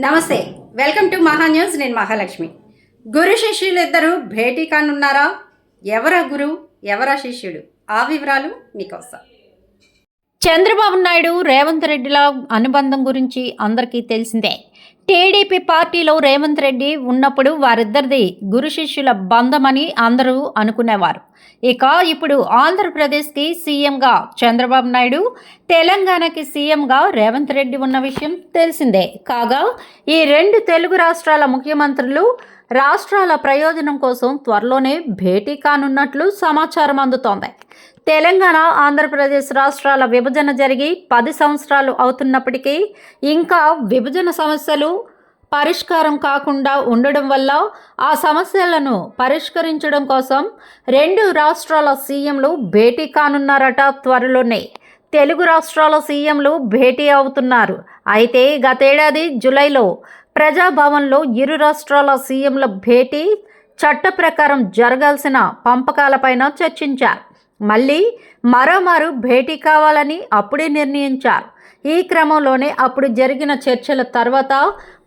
నమస్తే welcome to మహా news. నేను మహాలక్ష్మి. గురు శిష్యులు ఇద్దరు భేటీ కానున్నారా? ఎవరా గురు? ఎవరా శిష్యుడు? ఆ వివరాలు మీకోసం. చంద్రబాబు నాయుడు రేవంత్ రెడ్డిల అనుబంధం గురించి అందరికీ తెలిసిందే. టీడీపీ పార్టీలో రేవంత్ రెడ్డి ఉన్నప్పుడు వారిద్దరిది గురు శిష్యుల బంధమని అందరూ అనుకునేవారు. ఇక ఇప్పుడు ఆంధ్రప్రదేశ్కి సీఎంగా చంద్రబాబు నాయుడు తెలంగాణకి సీఎంగా రేవంత్ రెడ్డి ఉన్న విషయం తెలిసిందే. కాగా ఈ రెండు తెలుగు రాష్ట్రాల ముఖ్యమంత్రులు రాష్ట్రాల ప్రయోజనం కోసం త్వరలోనే భేటీ కానున్నట్లు సమాచారం అందుతోంది. తెలంగాణ ఆంధ్రప్రదేశ్ రాష్ట్రాల విభజన జరిగి పది సంవత్సరాలు అవుతున్నప్పటికీ ఇంకా విభజన సమస్యలు పరిష్కారం కాకుండా ఉండడం వల్ల ఆ సమస్యలను పరిష్కరించడం కోసం రెండు రాష్ట్రాల సీఎంలు భేటీ కానున్నారట త్వరలోనే. తెలుగు రాష్ట్రాల సీఎంలు భేటీ అవుతున్నారు. అయితే గతేడాది జూలైలో ప్రజాభవన్లో ఇరు రాష్ట్రాల సీఎంల భేటీ చట్ట ప్రకారం జరగాల్సిన పంపకాలపైన చర్చించారు. మళ్ళీ మరోమారు భేటీ కావాలని అప్పుడే నిర్ణయించారు. ఈ క్రమంలోనే అప్పుడు జరిగిన చర్చల తర్వాత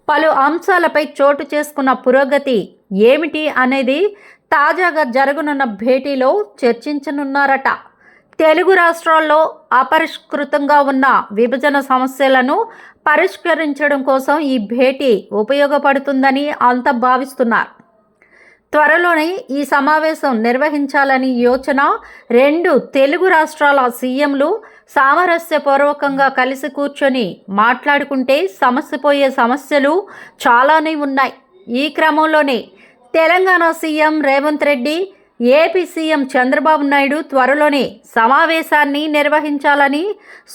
పలు అంశాలపై చోటు చేసుకున్న పురోగతి ఏమిటి అనేది తాజాగా జరగనున్న భేటీలో చర్చించనున్నారట. తెలుగు రాష్ట్రాల్లో అపరిష్కృతంగా ఉన్న విభజన సమస్యలను పరిష్కరించడం కోసం ఈ భేటీ ఉపయోగపడుతుందని అంతా భావిస్తున్నారు. త్వరలోనే ఈ సమావేశం నిర్వహించాలని యోచన రెండు తెలుగు రాష్ట్రాల సీఎంలు సామరస్యపూర్వకంగా కలిసి కూర్చొని మాట్లాడుకుంటే సమస్యపోయే సమస్యలు చాలానే ఉన్నాయి. ఈ క్రమంలోనే Telangana CM Revanth Reddy AP CM Chandrababu Naidu త్వరలోనే సమావేశాన్ని నిర్వహించాలని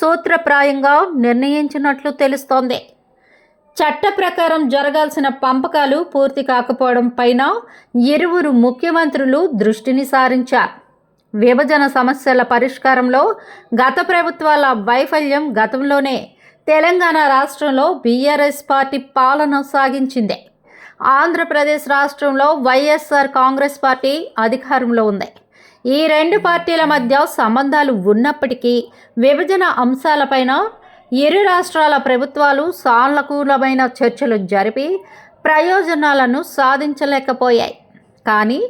సూత్రప్రాయంగా నిర్ణయించినట్లు తెలుస్తోంది. చట్ట ప్రకారం జరగాల్సిన పంపకాలు పూర్తి కాకపోవడం పైన ఇరువురు ముఖ్యమంత్రులు దృష్టిని సారించారు. విభజన సమస్యల పరిష్కారంలో గత ప్రభుత్వాల వైఫల్యం గతంలోనే. తెలంగాణ రాష్ట్రంలో బీఆర్ఎస్ పార్టీ పాలన సాగించింది. ఆంధ్రప్రదేశ్ రాష్ట్రంలో వైఎస్ఆర్ కాంగ్రెస్ పార్టీ అధికారంలో ఉంది. ఈ రెండు పార్టీల మధ్య సంబంధాలు ఉన్నప్పటికీ విభజన అంశాలపైన ఇరు రాష్ట్రాల ప్రభుత్వాలు సానుకూలమైన చర్చలు జరిపి ప్రయోజనాలను సాధించలేకపోయాయి. కానీ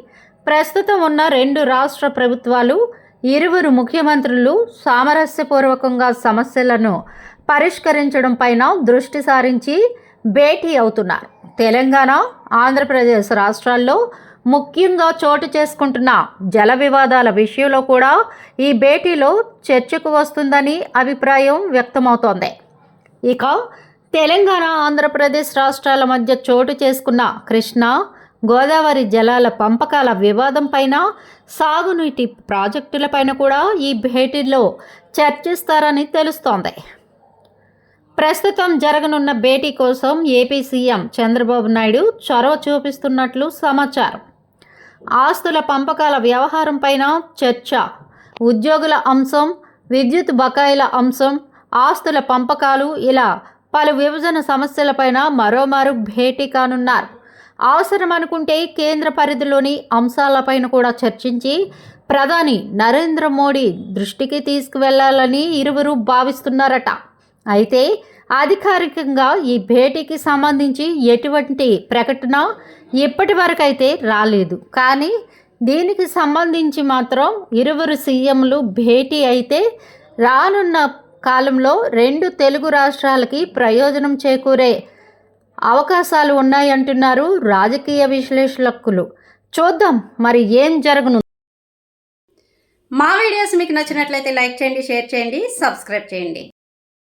ప్రస్తుతం ఉన్న రెండు రాష్ట్ర ప్రభుత్వాలు ఇరువురు ముఖ్యమంత్రులు సామరస్యపూర్వకంగా సమస్యలను పరిష్కరించడం పైన దృష్టి సారించి భేటీ అవుతున్నారు. తెలంగాణ ఆంధ్రప్రదేశ్ రాష్ట్రాల్లో ముఖ్యంగా చోటు చేసుకుంటున్న జల వివాదాల విషయంలో కూడా ఈ భేటీలో చర్చకు వస్తుందని అభిప్రాయం వ్యక్తమవుతోంది. ఇక తెలంగాణ ఆంధ్రప్రదేశ్ రాష్ట్రాల మధ్య చోటు చేసుకున్న కృష్ణా గోదావరి జలాల పంపకాల వివాదం పైన సాగునీటి ప్రాజెక్టులపైన కూడా ఈ భేటీలో చర్చిస్తారని తెలుస్తోంది. ప్రస్తుతం జరగనున్న భేటీ కోసం ఏపీ సీఎం చంద్రబాబు నాయుడు చొరవ చూపిస్తున్నట్లు సమాచారం. ఆస్తుల పంపకాల వ్యవహారం పైన చర్చ. ఉద్యోగుల అంశం విద్యుత్ బకాయిల అంశం ఆస్తుల పంపకాలు ఇలా పలు విభజన సమస్యలపైన మరోమారు భేటీ కానున్నారు. అవసరం అనుకుంటే కేంద్ర పరిధిలోని అంశాలపైన కూడా చర్చించి ప్రధాని నరేంద్ర మోడీ దృష్టికి తీసుకువెళ్ళాలని ఇరువురు భావిస్తున్నారట. అయితే అధికారికంగా ఈ భేటీకి సంబంధించి ఎటువంటి ప్రకటన ఇప్పటి వరకైతే రాలేదు. కానీ దీనికి సంబంధించి మాత్రం ఇరువురు సీఎంలు భేటీ అయితే రానున్న కాలంలో రెండు తెలుగు రాష్ట్రాలకి ప్రయోజనం చేకూరే అవకాశాలు ఉన్నాయంటున్నారు రాజకీయ విశ్లేషకులు. చూద్దాం మరి ఏం జరగను మా వీడియోస్ మీకు నచ్చినట్లయితే లైక్ చేయండి షేర్ చేయండి సబ్స్క్రైబ్ చేయండి.